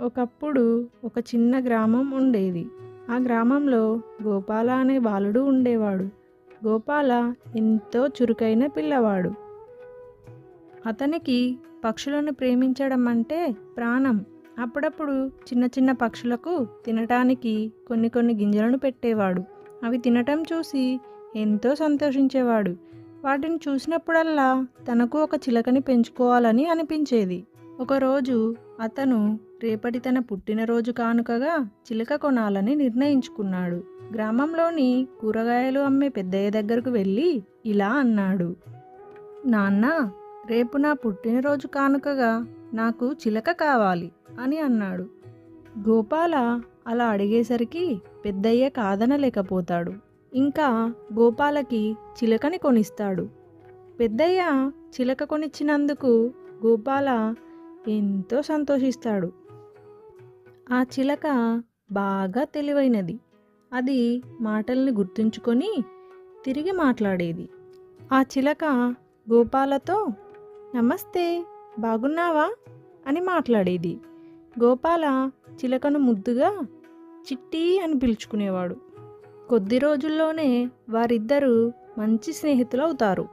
ఒకప్పుడు ఒక చిన్న గ్రామం ఉండేది. ఆ గ్రామంలో గోపాల అనే బాలుడు ఉండేవాడు. గోపాల ఎంతో చురుకైన పిల్లవాడు. అతనికి పక్షులను ప్రేమించడం అంటే ప్రాణం. అప్పుడప్పుడు చిన్న చిన్న పక్షులకు తినటానికి కొన్ని కొన్ని గింజలను పెట్టేవాడు. అవి తినటం చూసి ఎంతో సంతోషించేవాడు. వాటిని చూసినప్పుడల్లా తనకు ఒక చిలకని పెంచుకోవాలని అనిపించేది. ఒకరోజు అతను రేపటి తన పుట్టినరోజు కానుకగా చిలక కొనాలని నిర్ణయించుకున్నాడు. గ్రామంలోని కూరగాయలు అమ్మే పెద్దయ్య దగ్గరకు వెళ్ళి ఇలా అన్నాడు. నాన్న రేపు నా పుట్టినరోజు కానుకగా నాకు చిలక కావాలి అని అన్నాడు. గోపాల అలా అడిగేసరికి పెద్దయ్య కాదనలేకపోతాడు. ఇంకా గోపాలకి చిలకని కొనిస్తాడు. పెద్దయ్య చిలక కొనిచ్చినందుకు గోపాల ఎంతో సంతోషిస్తాడు. ఆ చిలక బాగా తెలివైనది. అది మాటల్ని గుర్తుంచుకొని తిరిగి మాట్లాడేది. ఆ చిలక గోపాలతో నమస్తే బాగున్నావా? అని మాట్లాడేది. గోపాల చిలకను ముద్దుగా చిట్టి అని పిలుచుకునేవాడు. కొద్ది రోజుల్లోనే వారిద్దరూ మంచి స్నేహితులు అవుతారు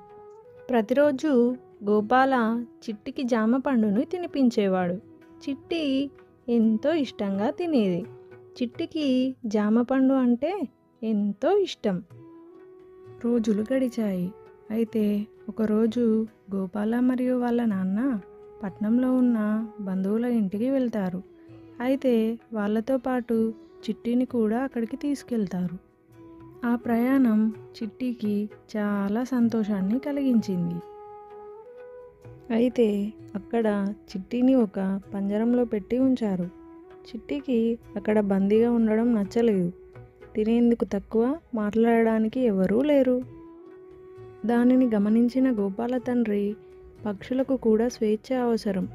ప్రతిరోజు గోపాల చిట్టికి జామ పండును తినిపించేవాడు. చిట్టి ఎంతో ఇష్టంగా తినేది. చిట్టికి జామ పండు అంటే ఎంతో ఇష్టం. రోజులు గడిచాయి. అయితే ఒకరోజు గోపాల మరియు వాళ్ళ నాన్న పట్నంలో ఉన్న బంధువుల ఇంటికి వెళ్తారు. అయితే వాళ్ళతో పాటు చిట్టిని కూడా అక్కడికి తీసుకెళ్తారు. ఆ ప్రయాణం చిట్టికి చాలా సంతోషాన్ని కలిగించింది. అయితే అక్కడ చిట్టిని ఒక పంజరంలో పెట్టి ఉంచారు. చిట్టికి అక్కడ బందీగా ఉండడం నచ్చలేదు. తినేందుకు తక్కువ మాట్లాడడానికి ఎవరూ లేరు. దానిని గమనించిన గోపాల తండ్రి పక్షులకు కూడా స్వేచ్ఛ అవసరం.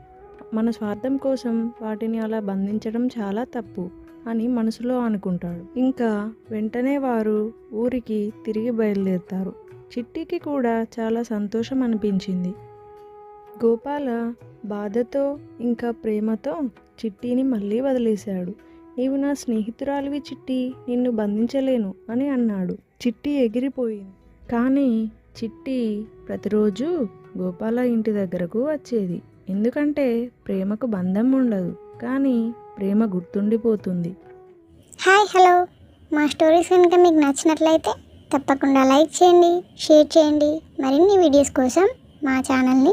మన స్వార్థం కోసం వాటిని అలా బంధించడం చాలా తప్పు అని మనసులో అనుకుంటాడు. ఇంకా వెంటనే వారు ఊరికి తిరిగి బయలుదేరుతారు. చిట్టికి కూడా చాలా సంతోషం అనిపించింది. గోపాల బాధతో ఇంకా ప్రేమతో చిట్టిని మళ్ళీ వదిలేశాడు. నీవు నా స్నేహితురాలివి చిట్టి నిన్ను బంధించలేను అని అన్నాడు. చిట్టి ఎగిరిపోయింది. కానీ చిట్టి ప్రతిరోజు గోపాల ఇంటి దగ్గరకు వచ్చేది. ఎందుకంటే ప్రేమకు బంధం ఉండదు. కానీ ప్రేమ గుర్తుండిపోతుంది. Hi hello. మా స్టోరీస్ కనుక మీకు నచ్చినట్లయితే తప్పకుండా లైక్ చేయండి షేర్ చేయండి. మరిన్ని వీడియోస్ కోసం మా ఛానల్ని